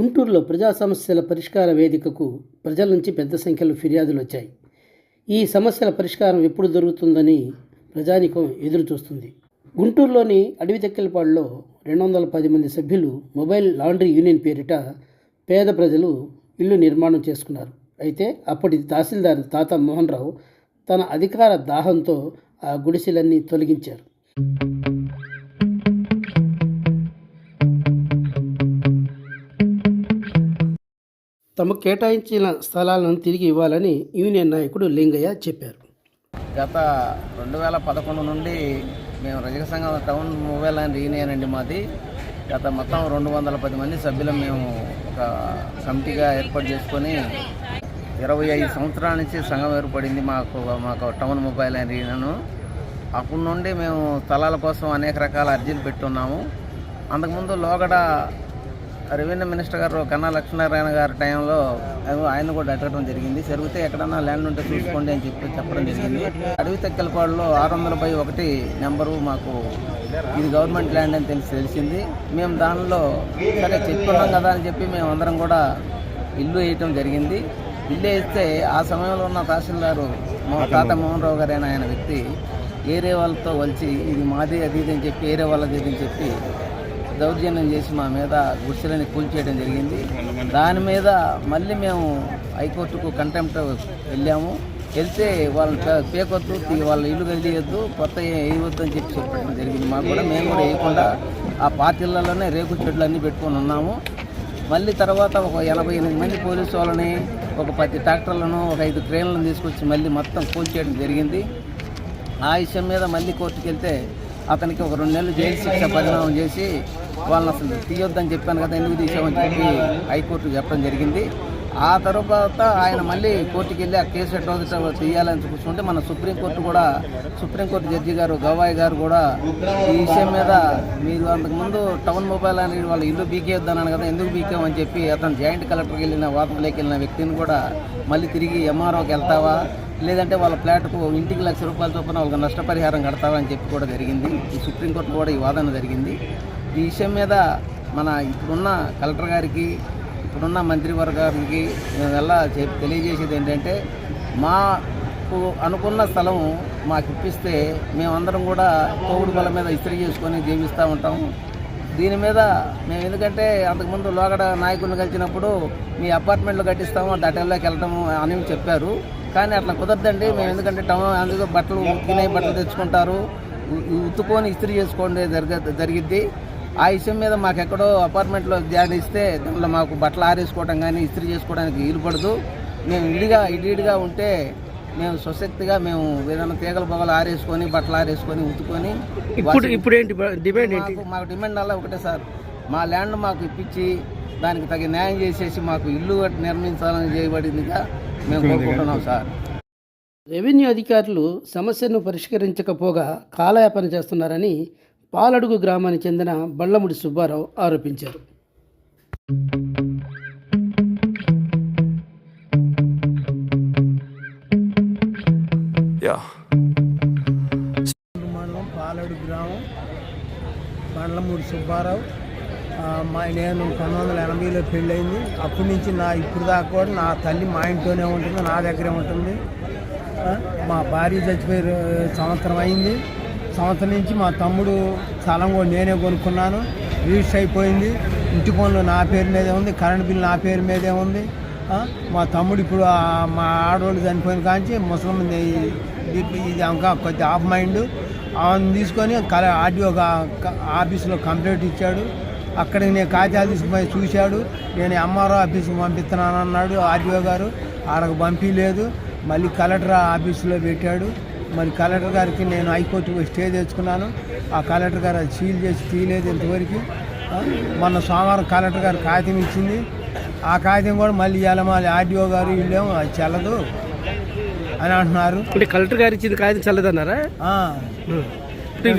గుంటూరులో ప్రజా సమస్యల పరిష్కార వేదికకు ప్రజల నుంచి పెద్ద సంఖ్యలో ఫిర్యాదులు వచ్చాయి. ఈ సమస్యల పరిష్కారం ఎప్పుడు దొరుకుతుందని ప్రజానికం ఎదురు చూస్తుంది గుంటూరులోని అడవితెక్కలపాడులో రెండు వందల పది మంది సభ్యులు మొబైల్ లాండ్రీ యూనియన్ పేరిట పేద ప్రజలు ఇల్లు నిర్మాణం చేసుకున్నారు. అయితే అప్పటి తహసీల్దార్ తాత మోహన్ రావు తన అధికార దాహంతో ఆ గుడిసెలన్నీ తొలగించారు. తమకు కేటాయించిన స్థలాలను తిరిగి ఇవ్వాలని యూనియన్ నాయకుడు లింగయ్య చెప్పారు. గత రెండు వేల పదకొండు నుండి మేము రజక సంఘం టౌన్ మొబైల్ అండ్ యూనియన్ అండి మాది. గత మొత్తం రెండు వందల పది మంది సభ్యులు మేము ఒక కమిటీగా ఏర్పాటు చేసుకొని ఇరవై ఐదు సంవత్సరాల నుంచి సంఘం ఏర్పడింది మాకు మాకు టౌన్ మొబైల్ అండ్ యూనియన్ అప్పటి నుండి మేము స్థలాల కోసం అనేక రకాల అర్జీలు పెట్టున్నాము. అంతకుముందు లోగడ రెవెన్యూ మినిస్టర్ గారు కన్నా లక్ష్మీనారాయణ గారి టైంలో ఆయన- కూడా అడగడం జరిగింది. జరిగితే ఎక్కడన్నా ల్యాండ్ ఉంటే చూసుకోండి అని చెప్పి చెప్పడం జరిగింది. అడవి తెక్కలపాడులో ఆరు వందల బై ఒకటి నెంబరు మాకు ఇది గవర్నమెంట్ ల్యాండ్ అని తెలిసి తెలిసింది. మేము దానిలో సరే చెప్పుకున్నాం కదా అని చెప్పి మేము అందరం కూడా ఇల్లు వేయటం జరిగింది. ఇల్లు వేస్తే ఆ సమయంలో ఉన్న తహసీల్దారు మా తాత మోహన్ రావు గారైన ఆయన వ్యక్తి ఏరే వాళ్ళతో కలిసి ఇది మాది అది ఇది అని చెప్పి ఏరే వాళ్ళది ఇది అని చెప్పి దౌర్జన్యం చేసి మా మీద గుడిసెలని కూల్చేయడం జరిగింది. దాని మీద మళ్ళీ మేము హైకోర్టుకు కంటెంప్ట్ వెళ్ళాము. వెళ్తే వాళ్ళని పేకొద్దు వాళ్ళ ఇల్లు కలియొద్దు కొత్త వేయవద్దు అని చెప్పి చెప్పడం జరిగింది. మాకు కూడా మేము కూడా వేయకుండా ఆ పార్టీలలోనే రేకు చెట్లు అన్నీ పెట్టుకొని ఉన్నాము. మళ్ళీ తర్వాత ఒక ఎనభై ఎనిమిది మంది పోలీసు వాళ్ళని ఒక పది ట్రాక్టర్లను ఒక ఐదు క్రేన్లను తీసుకొచ్చి మళ్ళీ మొత్తం కూల్చేయడం జరిగింది. ఆ విషయం మీద మళ్ళీ కోర్టుకు వెళ్తే అతనికి ఒక రెండు నెలలు జైలు శిక్ష పరిణామం చేసి వాళ్ళని అసలు తీయొద్దని చెప్పాను కదా ఎందుకు తీసామని చెప్పి హైకోర్టు చెప్పడం జరిగింది. ఆ తర్వాత ఆయన మళ్ళీ కోర్టుకి వెళ్ళి ఆ కేసు ఎట్లా తీయాలని చూసుకుంటే మన సుప్రీంకోర్టు కూడా సుప్రీంకోర్టు జడ్జి గారు గవాయ్ గారు కూడా ఈ విషయం మీద మీరు అంతకుముందు టౌన్ మొబైల్ అనేది వాళ్ళ ఇల్లు బీకేద్దానని కదా ఎందుకు బీకామని చెప్పి అతను జాయింట్ కలెక్టర్కి వెళ్ళిన వాతంలోకి వెళ్ళిన వ్యక్తిని కూడా మళ్ళీ తిరిగి ఎంఆర్ఓకి వెళ్తావా? లేదంటే వాళ్ళ ఫ్లాట్కు ఇంటికి లక్ష రూపాయల చొప్పున వాళ్ళకి నష్టపరిహారం కడతావా అని చెప్పి కూడా జరిగింది. ఈ సుప్రీంకోర్టు కూడా ఈ వాదన జరిగింది. ఈ విషయం మీద మన ఇప్పుడున్న కలెక్టర్ గారికి ఇప్పుడున్న మంత్రివర్గానికి మేము ఎలా చెప్ తెలియజేసేది ఏంటంటే మాకు అనుకున్న స్థలం మాకు ఇప్పిస్తే మేమందరం కూడా కోవిడ్ బల మీద ఇస్త్రీ చేసుకొని జీవిస్తూ ఉంటాం. దీని మీద మేము ఎందుకంటే అంతకుముందు లోగడ నాయకులను కలిసినప్పుడు మీ అపార్ట్మెంట్లు కట్టిస్తాము దటల్లోకి వెళ్ళటము అని చెప్పారు. కానీ అట్లా కుదరదండి. మేము ఎందుకంటే టౌన్ అందులో బట్టలు ఉతికిన బట్టలు తెచ్చుకుంటారు. ఉత్తుకొని ఇస్త్రీ చేసుకోండి జరగ జరిగిద్ది. ఆ విషయం మీద మాకు ఎక్కడో అపార్ట్మెంట్లో జాయిన్ ఇస్తే దాంట్లో మాకు బట్టలు ఆరేసుకోవడం కానీ ఇస్త్రీ చేసుకోవడానికి వీలు పడదు. మేము ఇడిగా ఇడిగా ఉంటే మేము స్వశక్తిగా మేము ఏదైనా తీగల పొగలు ఆరేసుకొని బట్టలు ఆరేసుకొని ఉతుకొని ఇప్పుడు ఇప్పుడు ఏంటి? డిమాండ్ ఏంటి? మాకు డిమాండ్ అలా ఒకటే సార్. మా ల్యాండ్ మాకు ఇప్పించి దానికి తగిన న్యాయం చేసేసి మాకు ఇల్లు నిర్మించాలని చేయబడిందిగా మేము కోరుకుంటున్నాం సార్. రెవెన్యూ అధికారులు సమస్యను పరిష్కరించకపోగా కాలయాపన చేస్తున్నారని పాలడుగు గ్రామానికి చెందిన బళ్ళముడి సుబ్బారావు ఆరోపించారు. మండలం పాలడు గ్రామం బండ్లమూడి సుబ్బారావు. మా నేను పంతొమ్మిది వందల ఎనభైలో పెళ్ళయింది. అప్పటి నుంచి నా ఇప్పుడు దాకా కూడా నా తల్లి మా ఇంట్లోనే ఉంటుంది నా దగ్గరే ఉంటుంది. మా భార్య చచ్చిపోయి సంవత్సరం అయింది. సంవత్సరం నుంచి మా తమ్ముడు స్థలం కూడా నేనే కొనుక్కున్నాను. రిజిస్టర్ అయిపోయింది. ఇంటి పనులు నా పేరు మీదే ఉంది. కరెంట్ బిల్ నా పేరు మీదే ఉంది. మా తమ్ముడు ఇప్పుడు మా ఆడవాళ్ళు చనిపోయిన కాంచి ముసలం ఇది ఇంకా కొద్ది ఆఫ్ మైండ్. ఆమెను తీసుకొని కల ఆర్డీఓ ఆఫీసులో కంప్లైంట్ ఇచ్చాడు. అక్కడ నేను కాజా తీసుకుపోయి చూశాడు. నేను ఎంఆర్ఓ ఆఫీస్కి పంపిస్తున్నాను అన్నాడు ఆర్డీఓ గారు. ఆడకు పంపించలేదు మళ్ళీ కలెక్టర్ ఆఫీసులో పెట్టాడు. మరి కలెక్టర్ గారికి నేను హైకోర్టుకు స్టే తెచ్చుకున్నాను. ఆ కలెక్టర్ గారు అది సీల్ చేసి తీయలేదు ఇంతవరకు. మొన్న సోమవారం కలెక్టర్ గారు కాగితం ఇచ్చింది. ఆ కాగితం కూడా మళ్ళీ ఇవాళ మళ్ళీ ఆర్డీఓ గారు వీళ్ళేమో అది చెల్లదు అని అంటున్నారు. అంటే కలెక్టర్ గారు ఇచ్చింది కాగితం చల్లదన్నారా?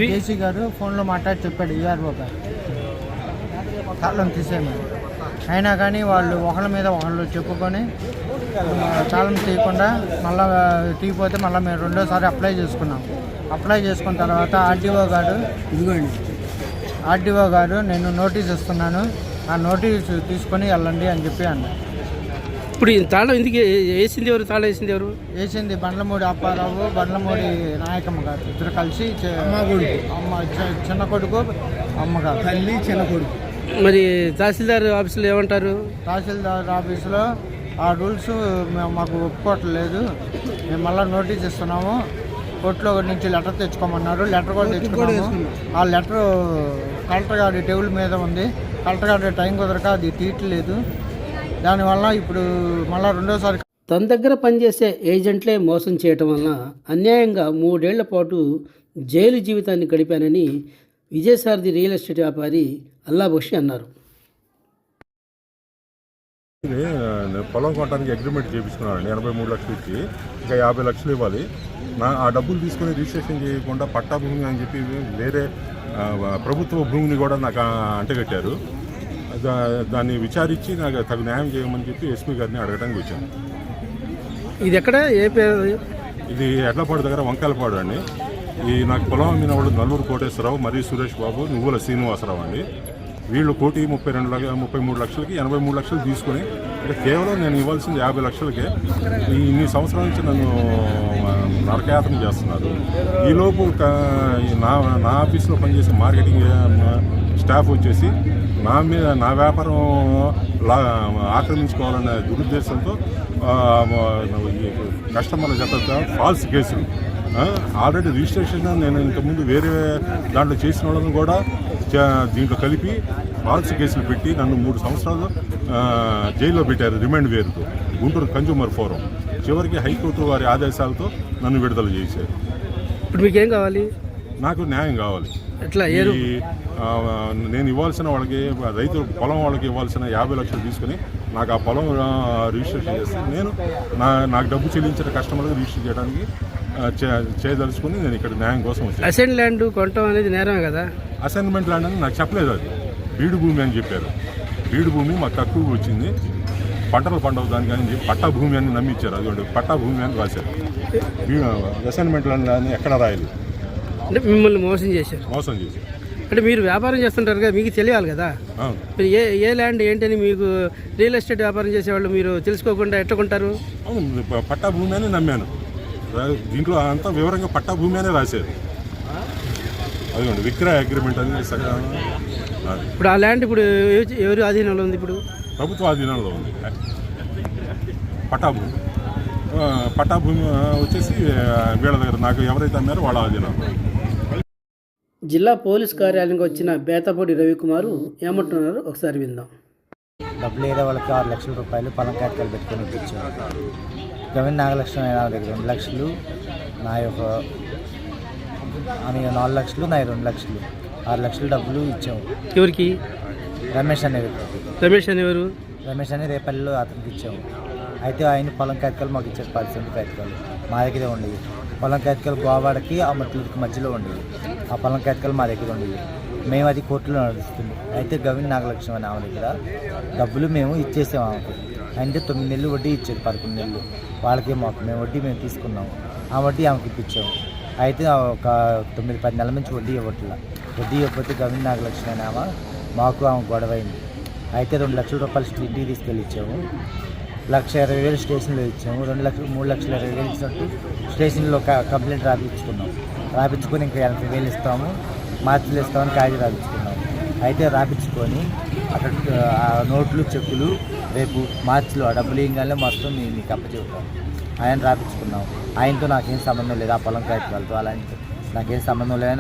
కేసీ గారు ఫోన్లో మాట్లాడి చెప్పాడు ఈఆర్ఓ గారు. తాళం తీసేయమని. అయినా కానీ వాళ్ళు ఒకళ్ళ మీద ఒకళ్ళు చెప్పుకొని తాళం తీయకుండా మళ్ళీ తీయపోతే మళ్ళీ మేము రెండోసారి అప్లై చేసుకున్నాం. అప్లై చేసుకున్న తర్వాత ఆర్డీఓ గారు ఇదిగోండి ఆర్డీఓ గారు నేను నోటీస్ ఇస్తున్నాను. ఆ నోటీస్ తీసుకొని వెళ్ళండి అని చెప్పి అన్న. ఇప్పుడు తాళం ఎందుకు ఏ- వేసింది ఎవరు? తాళం వేసింది ఎవరు? వేసింది బండ్లమూడి అప్పారావు బండ్లమూడి నాయకమ్మ గారు. ఇద్దరు కలిసి చే- అమ్మ చిన్న కొడుకు అమ్మగారు తల్లి చిన్న కొడుకు. మరి తహసీల్దార్ ఆఫీసులో ఏమంటారు? తహసీల్దార్ ఆఫీసులో ఆ రూల్స్ మేము మాకు ఒప్పుకోవట్లేదు. మేము మళ్ళీ నోటీస్ ఇస్తున్నాము. కోర్టులో నుంచి లెటర్ తెచ్చుకోమన్నారు. లెటర్ కూడా తెచ్చుకున్నాము. ఆ లెటర్ కలెక్టర్ గారి టేబుల్ మీద ఉంది. కలెక్టర్ గారి టైం కుదరక అది తీయట్లేదు. దానివల్ల ఇప్పుడు మళ్ళీ రెండోసారి తన దగ్గర పనిచేసే ఏజెంట్లే మోసం చేయటం వలన అన్యాయంగా మూడేళ్ళ పాటు జైలు జీవితాన్ని గడిపానని విజయసారథి రియల్ ఎస్టేట్ వ్యాపారి అల్లాబక్షి అన్నారు. పొలం కొనడానికి అగ్రిమెంట్ చేయించుకున్నాను ఎనభై మూడు లక్షలు ఇచ్చి ఇంకా యాభై లక్షలు ఇవ్వాలి. నా ఆ డబ్బులు తీసుకుని రిజిస్ట్రేషన్ చేయకుండా పట్టా భూమి అని చెప్పి వేరే ప్రభుత్వ భూమిని కూడా నాకు అంటగట్టారు. దాన్ని విచారించి నాకు తగు న్యాయం చేయమని చెప్పి ఎస్పీ గారిని అడగడానికి వచ్చాను. ఇది ఎక్కడ? ఏ పేరు ఇది ఎడ్లపాడు దగ్గర వంకాయలపాడు అండి. ఈ నాకు పొలం అమ్మిన వాళ్ళు నల్లూరు కోటేశ్వరరావు మరియు సురేష్ బాబు నువ్వుల శ్రీనివాసరావు అండి. వీళ్ళు కోటి ముప్పై రెండు లక్ష ముప్పై మూడు లక్షలకి ఎనభై మూడు లక్షలు తీసుకుని అంటే కేవలం నేను ఇవ్వాల్సింది యాభై లక్షలకే ఈ ఇన్ని సంవత్సరాల నుంచి నన్ను నరకయాత్ర చేస్తున్నారు. ఈలోపు నా నా ఆఫీస్లో పనిచేసే మార్కెటింగ్ స్టాఫ్ వచ్చేసి నా మీద నా వ్యాపారం లా ఆక్రమించుకోవాలనే దురుద్దేశంతో కస్టమర్ల జత ఫాల్స్ కేసులు. ఆల్రెడీ రిజిస్ట్రేషన్ నేను ఇంతకుముందు వేరే దాంట్లో చేసిన వాళ్ళని కూడా దీంట్లో కలిపి ఫాల్స్ కేసులు పెట్టి నన్ను మూడు సంవత్సరాలు జైల్లో పెట్టారు రిమాండ్ వేరుతో గుంటూరు కన్జ్యూమర్ ఫోరం. చివరికి హైకోర్టు వారి ఆదేశాలతో నన్ను విడుదల చేశారు. ఇప్పుడు మీకేం కావాలి? నాకు న్యాయం కావాలి. ఎట్లా నేను ఇవ్వాల్సిన వాళ్ళకి రైతు పొలం వాళ్ళకి ఇవ్వాల్సిన యాభై లక్షలు తీసుకుని నాకు ఆ పొలం ఆ, రిజిస్ట్రేషన్ చేస్తే నేను నా నాకు డబ్బు చెల్లించిన కస్టమర్కి రిజిస్టర్ చేయడానికి చేయదలుచుకుని నేను ఇక్కడ న్యాయం కోసం వచ్చాను. అసెంట్ ల్యాండ్ కొనటం అనేది నేరమే కదా? అసైన్మెంట్ ల్యాండ్ అని నాకు చెప్పలేదు అది. బీడు భూమి అని చెప్పారు. బీడు భూమి మాకు తక్కువ వచ్చింది. పంటలు పండవు దానికి అని చెప్పి పట్టా భూమి అని నమ్మిచ్చారు. అది పట్టా భూమి అని రాశారు. అసైన్మెంట్ ల్యాండ్ అని ఎక్కడ రాయలేదు. అంటే మిమ్మల్ని మోసం చేశారు. మోసం చేశారు. అంటే మీరు వ్యాపారం చేస్తుంటారు కదా మీకు తెలియాలి కదా? మీరు ఏ ఏ ల్యాండ్ ఏంటని మీకు రియల్ ఎస్టేట్ వ్యాపారం చేసేవాళ్ళు మీరు తెలుసుకోకుండా ఎట్టుకుంటారు పట్టా భూమి అని నమ్మాను. దీంట్లో అంతా వివరంగా పట్టా భూమి అనే రాశారు. అదిగోండి విక్రయ అగ్రిమెంట్ అని సగ- ఇప్పుడు ఆ ల్యాండ్ ఇప్పుడు ఎవ- ఎవరి ఆధీనంలో ఉంది ఇప్పుడు? ప్రభుత్వ ఆధీనంలో ఉంది. పట్టా భూమి. ఆ, పట్టా భూమి ఆ, వచ్చేసి వీళ్ళ దగ్గర నాకు ఎవరైతే అమ్మారో వాళ్ళ ఆధీనంలో. జిల్లా పోలీస్ కార్యాలయంకి వచ్చిన బేతపూడి రవికుమారు ఏమంటున్నారు ఒకసారి విందాం. డబ్బులు ఏదో వాళ్ళకి ఆరు లక్షల రూపాయలు పొలం కాగితాలు పెట్టుకొని గవిన్ నాగలక్ష్మి నా దగ్గర రెండు లక్షలు. నా యొక్క ఆమె నాలుగు లక్షలు నా రెండు లక్షలు. ఆరు లక్షలు డబ్బులు ఇచ్చాము. ఎవరికి? రమేష్ అనే. రమేష్ అని ఎవరు? రమేష్ అనే రేపల్లిలో అతనికి ఇచ్చాము. అయితే ఆయన పొలం కాగితాలు మాకు ఇచ్చారు సెంట్ కాగితాలు మా దగ్గరే ఉండేవి. పొలం కాగితాలు గోవాడకి ఆ మట్లకి మధ్యలో ఉండేవి. ఆ పొలం కాగితాలు మా దగ్గర ఉండేవి. మేము అది కోర్టులో నడుస్తుంది అయితే గవిన్ నాగలక్ష్మి అని ఆమె దగ్గర డబ్బులు మేము ఇచ్చేసాము ఆమెకు. అంటే తొమ్మిది నెలలు వడ్డీ ఇచ్చారు పదకొండు నెలలు. వాళ్ళకి మాకు మేము వడ్డీ మేము తీసుకున్నాము ఆ వడ్డీ ఆమెకి ఇప్పించాము అయితే ఒక తొమ్మిది పది నెలల నుంచి వడ్డీ ఇవ్వట్ల. వడ్డీ ఇవ్వకపోతే గవిన్ నాగలక్ష్మి ఆమె మాకు ఆమె గొడవైంది. అయితే రెండు లక్షల రూపాయలు ఇంటికి తీసుకెళ్ళి ఇచ్చాము లక్ష ఇరవై వేలు స్టేషన్లో ఇచ్చాము. రెండు లక్షలు మూడు లక్షల ఇరవై వేలు ఇచ్చినట్టు స్టేషన్లో కంప్లైంట్ రాపించుకున్నాం రాపించుకొని ఇంకా ఎనభై వేలు ఇస్తాము. మార్చిలు ఇస్తామని కాగితం రాపించుకున్నాం అయితే రాపించుకొని అక్కడ నోట్లు చెక్కులు రేపు మార్చిలో ఆ డబ్బులు ఇవ్వగానే మొత్తం నేను మీకు అప్పచెబుతాం ఆయన రాపించుకున్నాం. ఆయనతో నాకేం సంబంధం లేదు. ఆ పొలం కాగితాలతో అలాంటి నాకేం సంబంధం లేదని